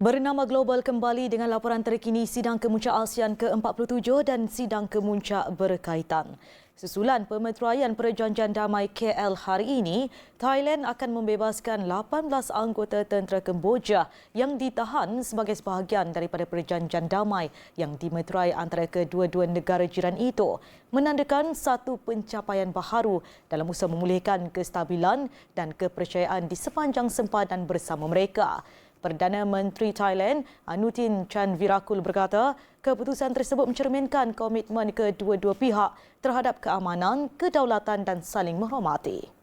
Bernama Global kembali dengan laporan terkini sidang kemuncak ASEAN ke-47 dan sidang kemuncak berkaitan. Susulan pemeteraian perjanjian damai KL hari ini, Thailand akan membebaskan 18 anggota tentera Kemboja yang ditahan sebagai sebahagian daripada perjanjian damai yang dimeterai antara kedua-dua negara jiran itu, menandakan satu pencapaian baharu dalam usaha memulihkan kestabilan dan kepercayaan di sepanjang sempadan bersama mereka. Perdana Menteri Thailand Anutin Chan Virakul berkata, keputusan tersebut mencerminkan komitmen kedua-dua pihak terhadap keamanan, kedaulatan dan saling menghormati.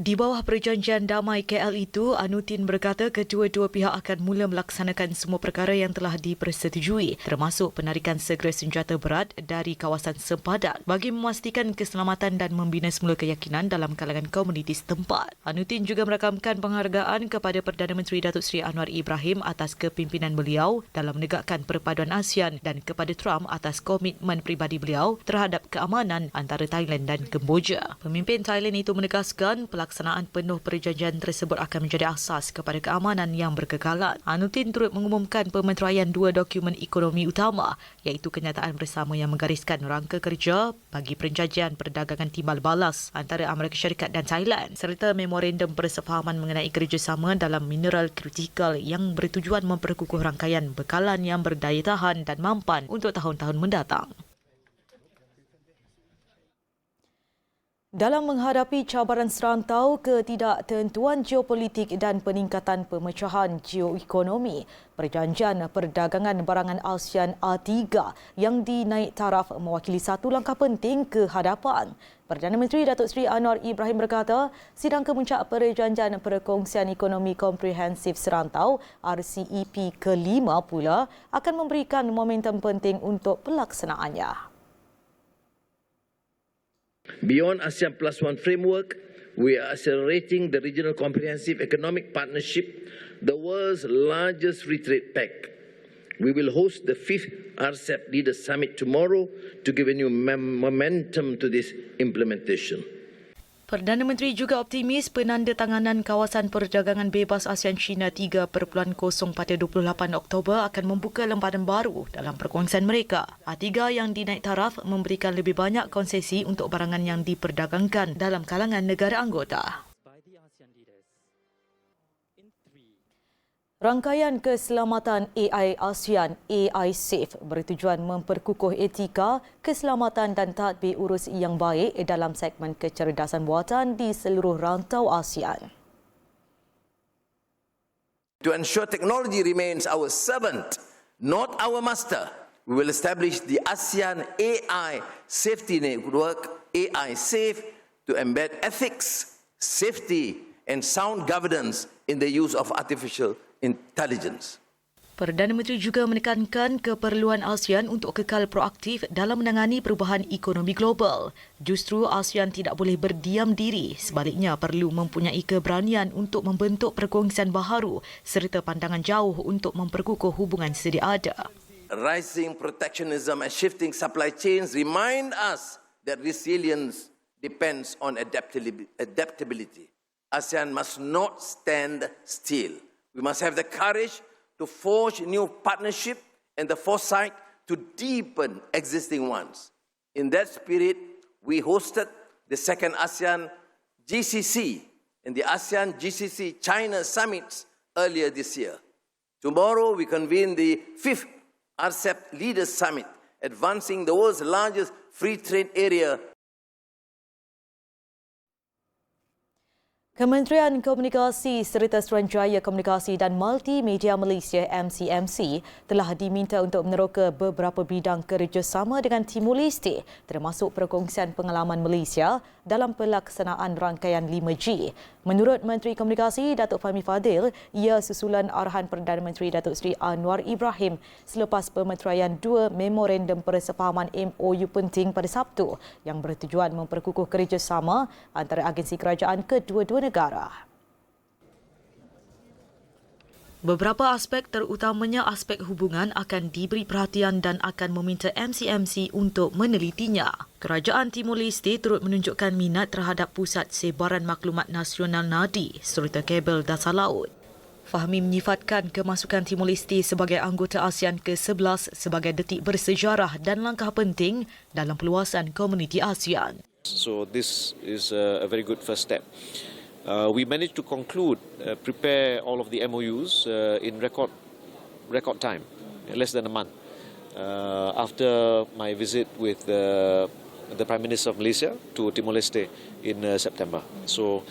Di bawah perjanjian damai KL itu, Anutin berkata kedua-dua pihak akan mula melaksanakan semua perkara yang telah dipersetujui termasuk penarikan segera senjata berat dari kawasan sempadan bagi memastikan keselamatan dan membina semula keyakinan dalam kalangan komuniti setempat. Anutin juga merakamkan penghargaan kepada Perdana Menteri Datuk Seri Anwar Ibrahim atas kepimpinan beliau dalam menegakkan perpaduan ASEAN dan kepada Trump atas komitmen pribadi beliau terhadap keamanan antara Thailand dan Kemboja. Pemimpin Thailand itu menegaskan pelaksanaan penuh perjanjian tersebut akan menjadi asas kepada keamanan yang berkekalan. Anutin turut mengumumkan pemeteraian dua dokumen ekonomi utama iaitu kenyataan bersama yang menggariskan rangka kerja bagi perjanjian perdagangan timbal balas antara Amerika Syarikat dan Thailand serta memorandum persefahaman mengenai kerjasama dalam mineral kritikal yang bertujuan memperkukuh rangkaian bekalan yang berdaya tahan dan mampan untuk tahun-tahun mendatang. Dalam menghadapi cabaran serantau ketidaktentuan geopolitik dan peningkatan pemecahan geoekonomi, perjanjian perdagangan barangan ASEAN A3 yang dinaik taraf mewakili satu langkah penting ke hadapan. Perdana Menteri Datuk Seri Anwar Ibrahim berkata, sidang kemuncak perjanjian perkongsian ekonomi komprehensif serantau RCEP kelima pula akan memberikan momentum penting untuk pelaksanaannya. Beyond ASEAN Plus One framework, we are accelerating the regional comprehensive economic partnership, the world's largest free trade pact. We will host the fifth RCEP Leaders Summit tomorrow to give a new momentum to this implementation. Perdana Menteri juga optimis penandatanganan kawasan perdagangan bebas ASEAN China 3.0 pada 28 Oktober akan membuka lemparan baru dalam perkongsian mereka. A3 yang dinaik taraf memberikan lebih banyak konsesi untuk barangan yang diperdagangkan dalam kalangan negara anggota. Rangkaian keselamatan AI ASEAN AI Safe bertujuan memperkukuh etika, keselamatan dan tadbir urus yang baik dalam segmen kecerdasan buatan di seluruh rantau ASEAN. To ensure technology remains our servant, not our master, we will establish the ASEAN AI Safety Network, AI Safe, to embed ethics, safety and sound governance in the use of artificial intelligence. Perdana Menteri juga menekankan keperluan ASEAN untuk kekal proaktif dalam menangani perubahan ekonomi global. Justru ASEAN tidak boleh berdiam diri, sebaliknya perlu mempunyai keberanian untuk membentuk perkongsian baharu serta pandangan jauh untuk memperkukuh hubungan sedia ada. Rising protectionism and shifting supply chains remind us that resilience depends on adaptability. ASEAN must not stand still. We must have the courage to forge new partnership and the foresight to deepen existing ones. In that spirit, we hosted the second ASEAN GCC and the ASEAN GCC China summits earlier this year. Tomorrow, we convene the fifth RCEP Leaders Summit, advancing the world's largest free trade area Kementerian Komunikasi serta Suruhanjaya Komunikasi dan Multimedia Malaysia MCMC telah diminta untuk meneroka beberapa bidang kerjasama dengan Timur Leste termasuk perkongsian pengalaman Malaysia dalam pelaksanaan rangkaian 5G. Menurut Menteri Komunikasi Datuk Fahmi Fadil, ia susulan arahan Perdana Menteri Datuk Seri Anwar Ibrahim selepas pemeteraian dua memorandum persefahaman MOU penting pada Sabtu yang bertujuan memperkukuh kerjasama antara agensi kerajaan kedua-dua negara. Beberapa aspek terutamanya aspek hubungan akan diberi perhatian dan akan meminta MCMC untuk menelitinya. Kerajaan Timur Leste turut menunjukkan minat terhadap pusat sebaran maklumat nasional NADI serta kabel dasar laut. Fahmi menyifatkan kemasukan Timor Leste sebagai anggota ASEAN ke-11 sebagai detik bersejarah dan langkah penting dalam peluasan komuniti ASEAN. So this is a very good first step. Uh, we managed to conclude, uh, prepare all of the MOUs uh, in record record time, less than a month. Uh, after my visit with the, the Prime Minister of Malaysia to Timor Leste in uh, September. So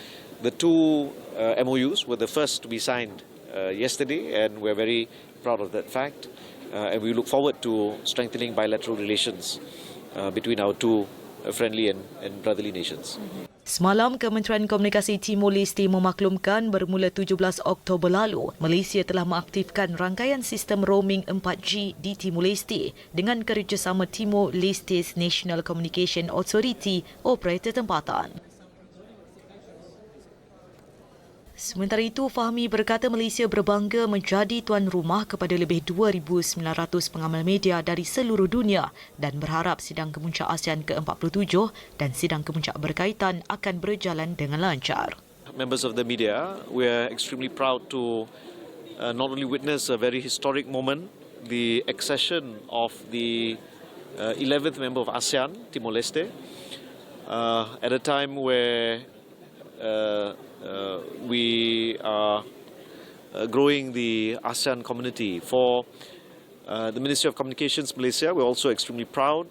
the two uh, MOUs were the first to be signed uh, yesterday, and we're very proud of that fact. Uh, and we look forward to strengthening bilateral relations uh, between our two uh, friendly and, and brotherly nations. Semalam, Kementerian Komunikasi Timor Leste memaklumkan bermula 17 Oktober lalu, Malaysia telah mengaktifkan rangkaian sistem roaming 4G di Timor Leste dengan kerjasama Timor Leste's National Communication Authority, operator tempatan. Sementara itu, Fahmi berkata Malaysia berbangga menjadi tuan rumah kepada lebih 2,900 pengamal media dari seluruh dunia dan berharap sidang kemuncak ASEAN ke-47 dan sidang kemuncak berkaitan akan berjalan dengan lancar. Members of the media, we are extremely proud to uh, not only witness a very historic moment, the accession of the uh, 11th member of ASEAN, Timor Leste, uh, at a time where uh, uh, we are uh, growing the ASEAN community. For uh, the Ministry of Communications Malaysia, we're also extremely proud